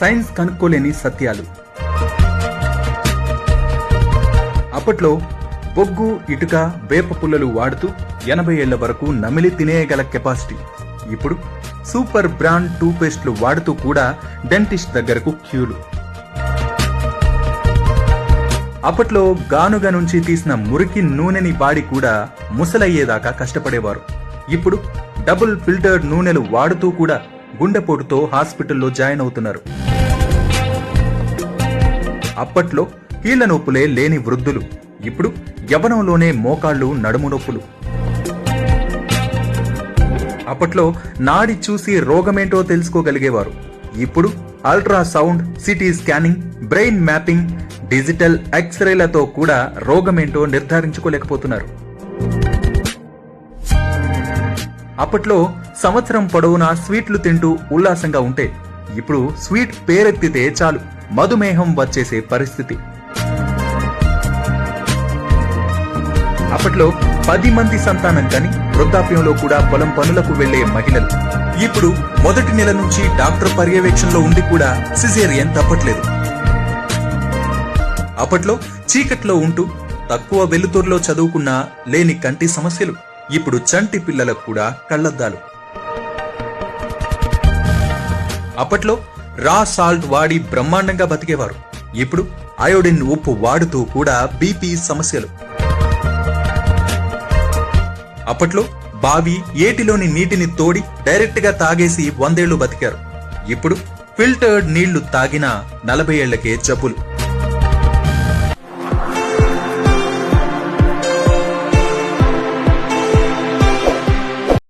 Science కనుక్కోలేని సత్యాలు. అప్పట్లో బొగ్గు ఇటుక వేప పుల్లలు వాడుతూ ఎనభై ఏళ్ళ వరకు నమిలి తినేయగల కెపాసిటీ. ఇప్పుడు సూపర్ బ్రాండ్ టూత్పేస్ట్లు వాడుతూ కూడా డెంటిస్ట్ దగ్గరకు క్యూలు. అప్పట్లో గానుగ నుంచి తీసిన మురికి నూనెని వాడి కూడా ముసలయ్యేదాకా కష్టపడేవారు. ఇప్పుడు డబుల్ ఫిల్టర్డ్ నూనెలు వాడుతూ కూడా గుండెపోటుతో హాస్పిటల్లో జాయిన్ అవుతున్నారు. అప్పట్లో కీళ్ళ నొప్పులే లేని వృద్ధులు. ఇప్పుడు యవనంలోనే మోకాళ్ళు నడుము నొప్పులు. అప్పట్లో నాడి చూసి రోగమేంటో తెలుసుకోగలిగేవారు. ఇప్పుడు ultrasound city scanning brain mapping digital ఎక్స్రేలతో కూడా రోగమేంటో నిర్ధారించుకోలేకపోతున్నారు. అప్పట్లో సంవత్సరం పొడవునా స్వీట్లు తింటూ ఉల్లాసంగా ఉంటే ఇప్పుడు స్వీట్ పేరెత్తితే చాలు. మధుమేహం వచ్చేసే పరిస్థితి. అప్పట్లో పది మంది సంతానం కాని వృద్ధాప్యంలో కూడా పొలం పనులకు వెళ్ళే మహిళలు. ఇప్పుడు మొదటి నెల నుంచి డాక్టర్ పర్యవేక్షణలో ఉండి కూడా సిజేరియన్ తప్పట్లేదు. అప్పట్లో చీకట్లో ఉంటూ తక్కువ వెలుతురులో చదువుకున్నా లేని కంటి సమస్యలు. ఇప్పుడు చంటి పిల్లలకు కూడా కళ్ళద్దాలు. అప్పట్లో రా సాల్ట్ వాడి బ్రహ్మాండంగా బతికేవారు. ఇప్పుడు అయోడిన్ ఉప్పు వాడుతూ కూడా బీపీ సమస్యలు. అప్పట్లో బావి ఏటిలోని నీటిని తోడి డైరెక్ట్గా తాగేసి వందేళ్ళు బతికారు. ఇప్పుడు ఫిల్టర్డ్ నీళ్ళు తాగినా నలభై ఏళ్ళకే జబ్బులు.